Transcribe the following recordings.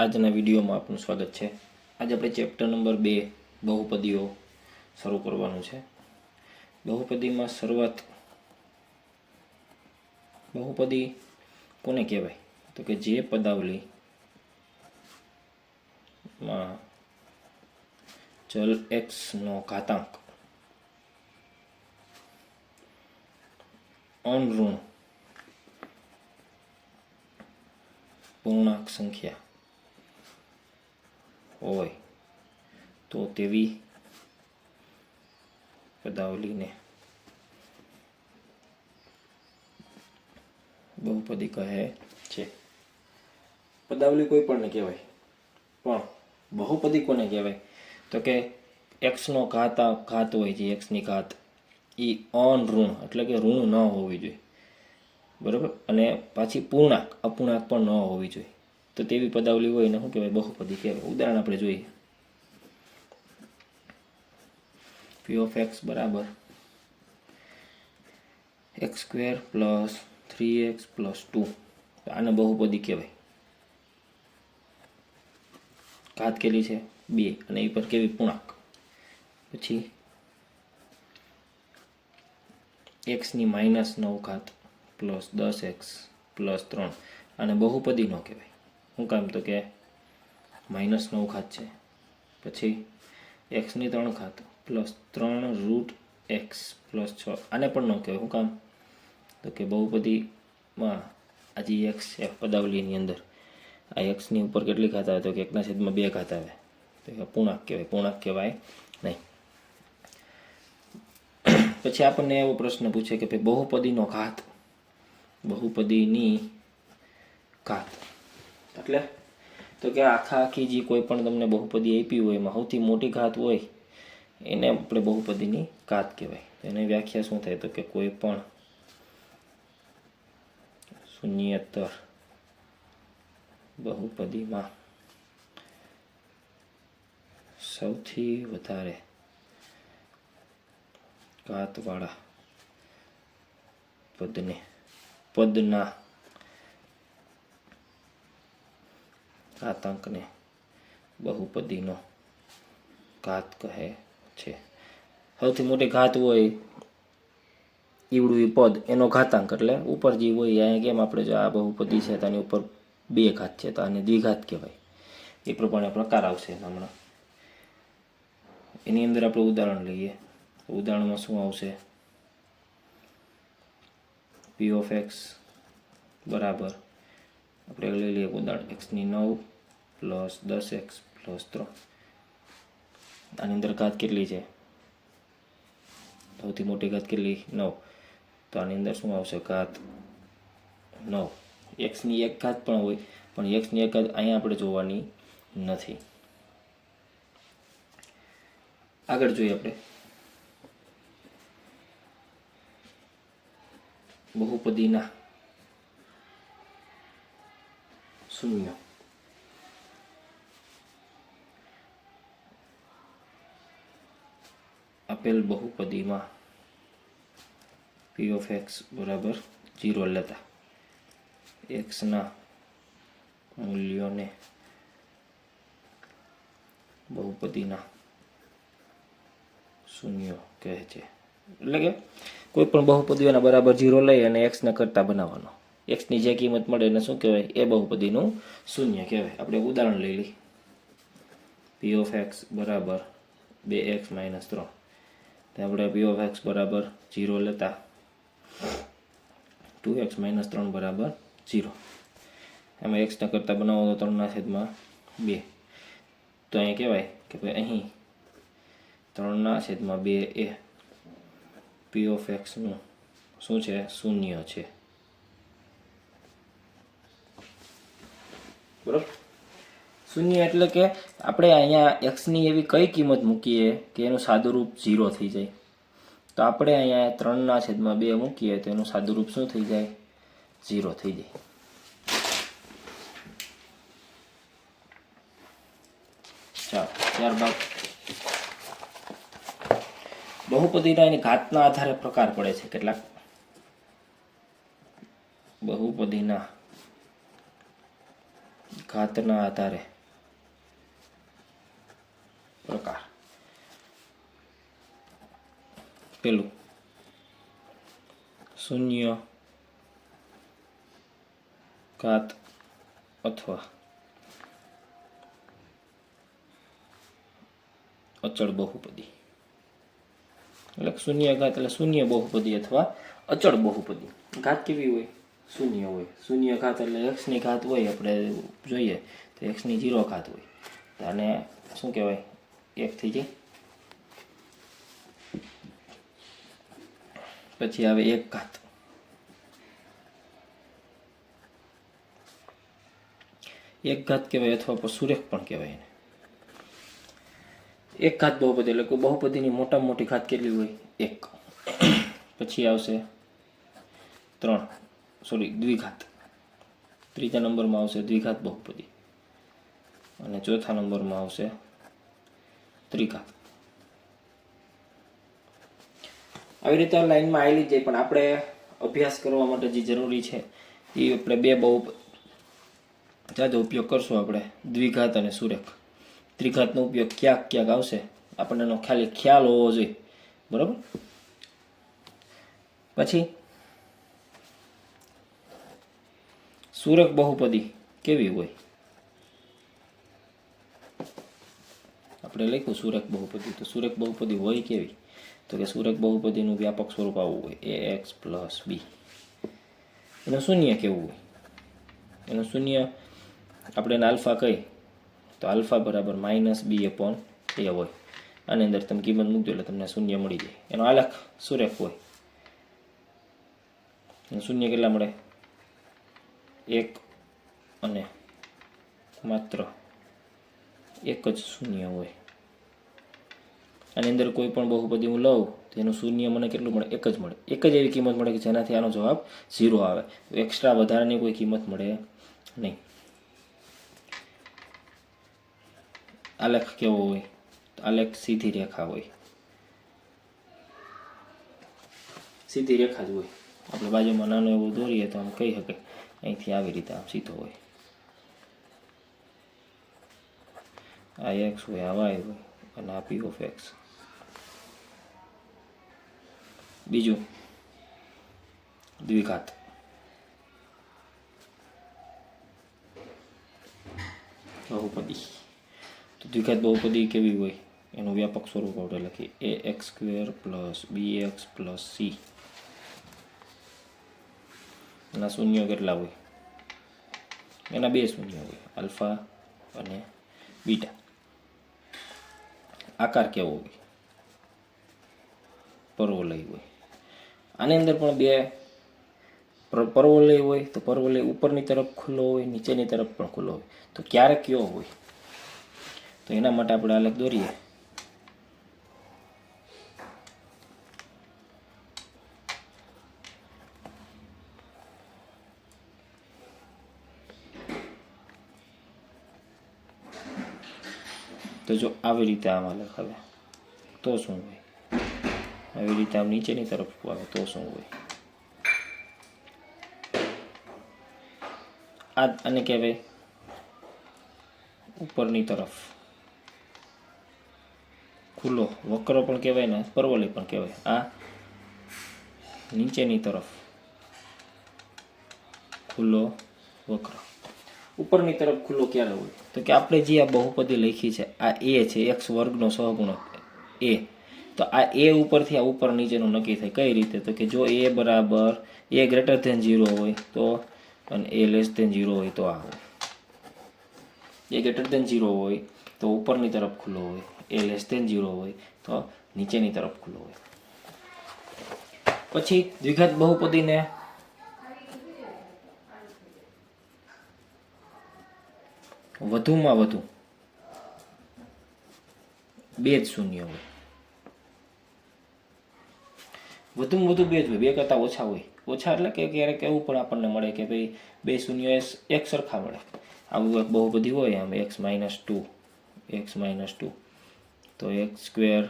આજના વિડીયોમાં આપનું સ્વાગત છે. આજે આપણે ચેપ્ટર નંબર બે, બહુપદીઓ શરૂ કરવાનું છે. બહુપદીમાં શરૂઆત, બહુપદી કોને કહેવાય? તો કે જે પદાવલી માં ચલ એક્સનો ઘાતાંક, અણઋણ, પૂર્ણાંક સંખ્યા હોય, તો તેવી પદાવલીને બહુપદી કહે છે. પદાવલી કોઈ પણ કહેવાય, પણ બહુપદી કોને કહેવાય? તો કે એક્સનો ઘાત ઘાત હોય છે એક્સની ઘાત એ અનઋણ એટલે કે ઋણ ન હોવી જોઈએ. બરાબર? અને પાછી પૂર્ણાંક, અપૂર્ણાંક પણ ન હોવી જોઈએ. તો તેવી પદાવલી હોય એને શું કહેવાય? બહુપદી કહેવાય. ઉદાહરણ આપણે જોઈએ. પી ઓફ એક્સ બરાબર. X square plus three X plus two આને બહુપદી કહેવાય. ઘાત કેટલી છે? બે. અને એ પર કેવી પૂર્ણાંક? પછી એક્સની માઇનસ નવ ઘાત પ્લસ દસ એક્સ પ્લસ ત્રણ. અને બહુપદી ન કહેવાય. શું કામ તો કે માઇનસ નવ ઘાત છે. પછી એક્સની ત્રણ ઘાત પ્લસ ત્રણ રૂટ એક્સ પ્લસ છ. આને પણ ન કહેવાય. શું કામ? તો કે બહુપદીમાં આ જે એક્સ એફ પદાવલીની અંદર. આ એક્સની ઉપર કેટલી ઘાત આવે? તો કે એકના છેદમાં બે ઘાત આવે. તો કે પૂર્ણાંક કહેવાય. પૂર્ણાંક કહેવાય નહીં. પછી આપણને એવો પ્રશ્ન પૂછે કે ભાઈ બહુપદીનો ઘાત બહુપદીની ઘાત એટલે તો કે આખા આખી જે કોઈ પણ તમને બહુપદી આપી હોય, એમાં સૌથી મોટી ઘાત હોય, એને આપણે બહુપદીની ઘાત કહેવાય. એની વ્યાખ્યા શું થાય? તો કે કોઈ પણ શૂન્યતર બહુપદીમાં સૌથી વધારે ઘાતવાળા પદને, પદના ઘાતાંકને બહુપદીનો ઘાત કહે છે. સૌથી મોટી ઘાત હોય ઈવડું પદ, એનો ઘાતાંક એટલે ઉપર જે હોય, અહીંયા કેમ આપણે જો આ બહુપદી છે તેની ઉપર બે ઘાત છે, તો આને દ્વિઘાત કહેવાય. એ પ્રમાણે પ્રકાર આવશે હમણાં. એની અંદર આપણે ઉદાહરણ લઈએ. ઉદાહરણમાં શું આવશે? પી ઓફ એક્સ બરાબર. આપણે લઈ લઈએ ઉદાહરણ એક્સની નવ પ્લસ દસ એક્સ પ્લસ ત્રણ આની અંદર ઘાત કેટલી છે સૌથી મોટી ઘાત કેટલી નવ તો આની અંદર શું આવશે ઘાત નવ એક્સની એક ઘાત પણ હોય પણ એક્સની એક ઘાત અહીંયા આપણે જોવાની નથી આગળ જોઈએ આપણે બહુપદીના શૂન્ય આપેલ બહુપદીમાં પી ઓફ એક્સ બરાબર જીરો લેતા એક્સના મૂલ્યોને બહુપદીના શૂન્ય કહે છે એટલે કે કોઈ પણ બહુપદીઓના બરાબર જીરો લઈ અને એક્સને કરતા બનાવવાનો એક્સની જે કિંમત મળે એને શું કહેવાય? એ બહુપદીનું શૂન્ય કહેવાય. આપણે ઉદાહરણ લઈ લઈએ. પી ઓફ એક્સ બરાબર બે એક્સ માઇનસ ત્રણ. તો આપણે પી ઓફ એક્સ બરાબર જીરો લેતા. ટુ એક્સ માઇનસ ત્રણ બરાબર જીરો એમાં એક્સને કરતાં બનાવો તો ત્રણના છેદમાં બે. તો અહીંયા કહેવાય કે ભાઈ અહીં ત્રણના છેદમાં બે એ પી ઓફ એક્સનું શું છે? શૂન્ય છે. બરાબર? શૂન્ય એટલે કે આપણે અહીંયા એક્સની એવી કઈ કિંમત મૂકીએ કે એનું સાદુરૂપ ઝીરો થઈ જાય? તો આપણે અહીંયા ત્રણના છેદમાં બે મૂકીએ તો એનું સાદુરૂપ શું થઈ જાય? ઝીરો થઈ જાય. ચાલો, ત્યારબાદ. બહુપદીના એની ઘાતના આધારે પ્રકાર પડે છે કેટલાક. બહુપદીના. ઘાતના આધારે. પ્રકાર. પેલું. શૂન્ય. ઘાત અથવા અચળ બહુપદી. એટલે શૂન્ય ઘાત એટલે શૂન્ય બહુપદી અથવા અચળ બહુપદી. ઘાત કેવી હોય? શૂન્ય હોય. શૂન્ય ઘાત એટલે એક્સની ઘાત હોય, આપણે જોઈએ તો એક્સની જીરો ઘાત હોય. અને શું કહેવાય? એક થઈ જાય. પછી આવે એક ઘાત એક ઘાત કહેવાય અથવા સુરેખ પણ કહેવાય એને. એક ઘાત બહુપદી એટલે કે બહુપદીની મોટામાં મોટી ઘાત કેટલી હોય? એક. પછી આવશે ત્રણ. સોરી, દ્વિઘાત. ત્રીજા નંબરમાં આવશે દ્વિઘાત બહુપદી. અને ચોથા નંબરમાં આવશે ત્રિઘાત. આવી રીતે લાઈનમાં આવેલી જાય પણ આપણે અભ્યાસ કરવા માટે જે જરૂરી છે, એ આપણે બે બહુ જાજો ઉપયોગ કરશું આપણે. દ્વિઘાત અને સુરેખ. ત્રિઘાતનો ઉપયોગ ક્યાંક ક્યાંક આવશે. આપણને એનો ખાલી ખ્યાલ હોવો જોઈએ. બરાબર? પછી સુરેખ બહુપદી કેવી હોય? આપણે લખ્યું સુરેખ બહુપદી. તો સુરેખ બહુપદી હોય કેવી? તો કે સુરેખ બહુપદીનું વ્યાપક સ્વરૂપ આવું હોય. A X plus B. એનું શૂન્ય કેવું હોય? એનું શૂન્ય આપણે એને આલ્ફા કહી તો આલ્ફા બરાબર માઇનસ બી અપોન એ હોય. આની અંદર તમે કિંમત મૂકજો એટલે તમને શૂન્ય મળી જાય. એનો આલેખ સુરેખ હોય. શૂન્ય કેટલા મળે? એક અને માત્ર એક જ શૂન્ય હોય. આની અંદર કોઈ પણ બહુપદી હું લઉં, તો એનું શૂન્ય મને કેટલું મળે? એક જ મળે. એક જ એવી કિંમત મળે કે જેનાથી આનો જવાબ ઝીરો આવે. એક્સ્ટ્રા વધારાની કોઈ કિંમત મળે નહીં. આલેખ કેવો હોય? આલેખ સીધી રેખા હોય. સીધી રેખા જ હોય. આપણે બાજુમાં નાનું એવું દોરીએ તો આમ કહી શકે અહીંથી આવી રીતે આમ સીધો હોય. આ એક્સ હોય? આ વાય હોય અને આ પી ઓફ એક્સ બીજું? દ્વિઘાત. બહુપદી. તો દ્વિઘાત બહુપદી કેવી હોય? એનું વ્યાપક સ્વરૂપ આપણે લખીએ. A X square plus B X plus C એના શૂન્યો કેટલા હોય? એના બે શૂન્ય હોય, આલ્ફા અને બીટા. આકાર કેવો હોય? પર્વલય હોય. આની અંદર પણ બે પર- પર્વલય હોય, તો પર્વલય ઉપરની તરફ ખુલ્લો હોય, નીચેની તરફ પણ ખુલ્લો હોય. તો ક્યારેક કયો હોય? તો એના માટે આપણે અલગ દોરીએ. તો જો આવી રીતે આમાં લખાવે તો શું હોય? આવી રીતે આમ નીચેની તરફ આવે? તો શું હોય? આ અને કહેવાય ઉપરની તરફ. ખુલ્લો વક્ર પણ કહેવાય ને પરવલી પણ કહેવાય. આ નીચેની તરફ. ખુલ્લો વક્ર. ઉપરની તરફ ખુલ્લો ક્યારે હોય તો કે આપણે જે આ બહુપદી લખી છે, આ એ છે, એક્સ વર્ગનો સહગુણક એ. તો આ એ ઉપરથી આ ઉપર નીચેનું નક્કી થાય. કઈ રીતે? તો કે જો એ બરાબર એ ગ્રેટર ધેન ઝીરો હોય તો અને એ લેસ ધેન ઝીરો હોય તો આ હોય. એ ગ્રેટર ધેન ઝીરો હોય તો ઉપરની તરફ ખુલ્લો હોય. એ લેસ ધેન ઝીરો હોય તો નીચેની તરફ ખુલ્લો હોય. પછી દ્વિઘાત બહુપદીને વધુમાં વધુ. બે જ શૂન્ય હોય. વધુમાં વધુ બે જ હોય. બે કરતાં ઓછા હોય. ઓછા એટલે કે ક્યારેક એવું પણ આપણને મળે કે ભાઈ બે શૂન્ય એક સરખા મળે. આવું એક બહુ બધી હોય. આમ X minus two, X minus two. તો એક્સ સ્ક્વેર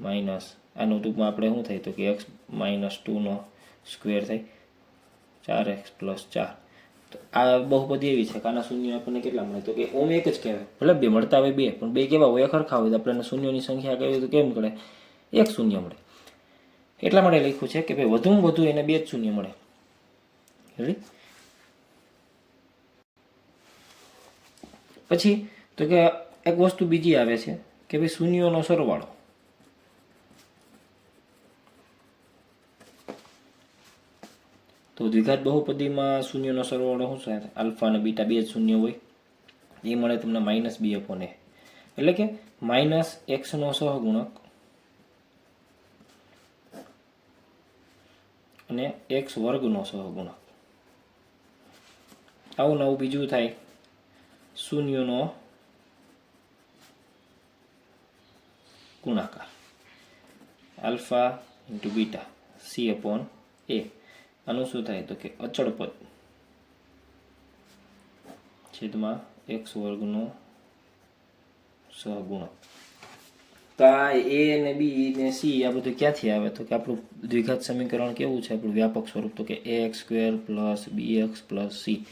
માઇનસ, આનું ટૂંકમાં આપણે શું થાય તો કે એક્સ માઇનસ ટુનો સ્ક્વેર થાય. ચાર એક્સ પ્લસ ચાર. આ બહુપદી એવી છે કે આના શૂન્ય આપણને કેટલા મળે? તો કે ઓમ એક જ કહેવાય. ભલે બે મળતા હોય બે, પણ બે કેવા હોય? ખરખા હોય તો આપણને શૂન્યોની સંખ્યા કહેવી તો કેમ મળે? એક શૂન્ય મળે. એટલા માટે લખ્યું છે કે ભાઈ વધુમાં વધુ એને બે જ શૂન્ય મળે. પછી તો કે એક વસ્તુ બીજી આવે છે કે ભાઈ શૂન્યોનો સરવાળો. તો દ્વિઘાત બહુપદીમાં શૂન્યનો સરવાળો શું થાય? આલ્ફા અને બીટા બે જ શૂન્ય હોય. એ મળે તમને માઇનસ બી અપોને. એટલે કે માઇનસ એક્સનો સહગુણક અને એક્સ વર્ગનો સહગુણક. આવું નવું બીજું થાય. શૂન્યનો ગુણાકાર. Alpha into beta, C upon A. આનું શું થાય તો કે અચળ પદ છેદમાં એક્સ વર્ગનો સહગુણક. તો આ એ ને બી ને સી આ બધું ક્યાંથી આવે? તો કે આપણું દ્વિઘાત સમીકરણ કેવું છે? આપણું વ્યાપક સ્વરૂપ તો કે A X square plus B X plus C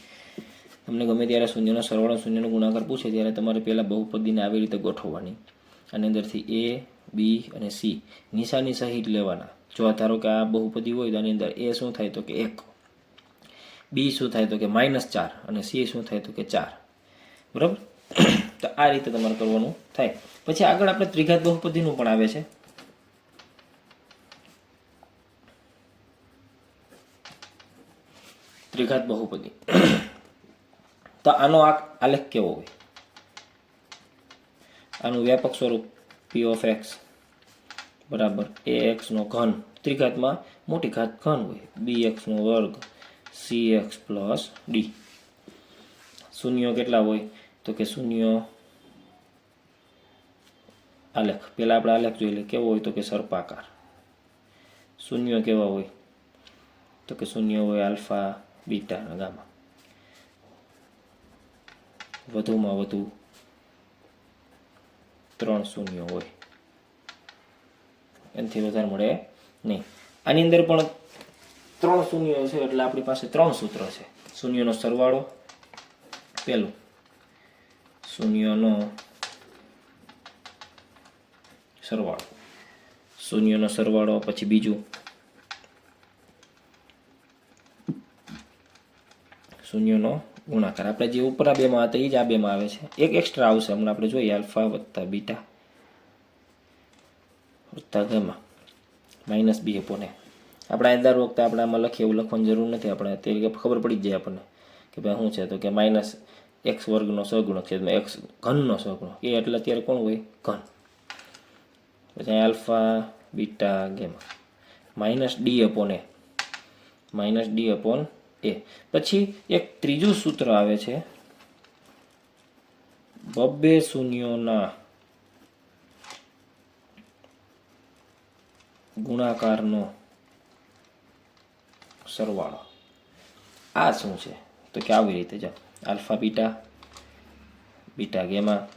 તમને ગમે ત્યારે શૂન્યનો સરવાળો, શૂન્યનો ગુણાકાર પૂછે ત્યારે તમારે પહેલાં બહુપદીને આવી રીતે ગોઠવવાની. અને અંદરથી એ બી અને સી નિશાની સહિત લેવાના. જો ધારો કે આ બહુપદી હોય તો આની અંદર એ શું થાય તો કે એક. બી શું થાય તો કે માઇનસ ચાર અને સી શું થાય તો કે ચાર. બરાબર? તો આ રીતે તમારે કરવાનું થાય. પછી આગળ આપણે ત્રિઘાત બહુપદીનું પણ આવે છે. ત્રિઘાત બહુપદી. તો આનો આલેખ કેવો હોય? આનું વ્યાપક સ્વરૂપ પી ઓફ એક્સ બરાબર. એ એક્સનો ઘન. ત્રિઘાતમાં મોટી ઘાત ઘન હોય. બી એક્સનો વર્ગ. સી એક્સ પ્લસ ડી શૂન્યો કેટલા હોય? તો કે શૂન્ય આલેખ. પહેલાં આપણે આલેખ જોઈ લઈએ. કેવો હોય? તો કે સર્પાકાર. શૂન્ય કેવા હોય? તો કે શૂન્ય હોય આલ્ફા, બીટા ગામા. વધુમાં વધુ ત્રણ શૂન્ય હોય. એનાથી વધારે મળે નહીં. આની અંદર પણ ત્રણ શૂન્ય છે એટલે આપણી પાસે ત્રણ સૂત્ર છે. શૂન્યનો સરવાળો, પહેલું શૂન્યનો સરવાળો. શૂન્યનો સરવાળો, પછી બીજું શૂન્યનો ગુણાકાર આપણે જે ઉપર બેમાં હતા એ જ આ બેમાં આવે છે. એક એક્સ્ટ્રા આવશે. હમણાં આપણે જોઈએ આલ્ફા વત્તા બીટા. વત્તા ગમા. માઇનસ બી એપોને આપણે આ દર વખતે આપણે આમાં લખીએ એવું લખવાની જરૂર નથી. આપણે તે ખબર પડી જાય આપણને કે ભાઈ શું છે. તો કે માઇનસ એક્સ વર્ગનો સહગુણક છે. એક્સ ઘનનો સહગુણક. એ એટલે અત્યારે કોણ હોય? ઘન. પછી alpha beta gamma. Minus D અપોને minus D upon A. પછી એક ત્રીજું સૂત્ર આવે છે. બબ્બે શૂન્યોના ગુણાકારનો સરવાળો. આ શું છે? તો કે આવી રીતે જાઓ. Alpha beta beta gamma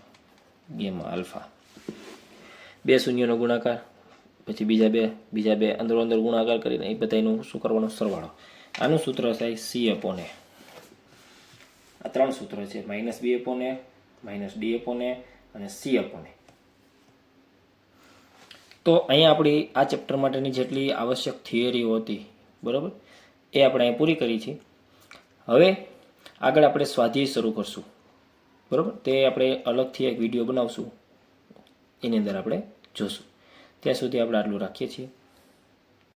gamma alpha. બે શૂન્યનો ગુણાકાર, પછી બીજા બે બીજા બે અંદરો અંદર ગુણાકાર કરીને એ બધાનું શું કરવાનો? સરવાળો. આનું સૂત્ર થાય સી અપોન આ ત્રણ સૂત્ર છે. Minus B upon minus D upon અને સી અપોન તો અહીંયા આપણી આ ચેપ્ટર માટેની જેટલી આવશ્યક થિયરીઓ હતી, બરાબર? એ આપણે અહીં પૂરી કરી છે. હવે આગળ આપણે સ્વાધ્યાય શરૂ કરશું, બરાબર? તે આપણે અલગથી એક વીડિયો બનાવશું. એની અંદર આપણે જોશું. ત્યાં સુધી આપણે આટલું રાખીએ છીએ.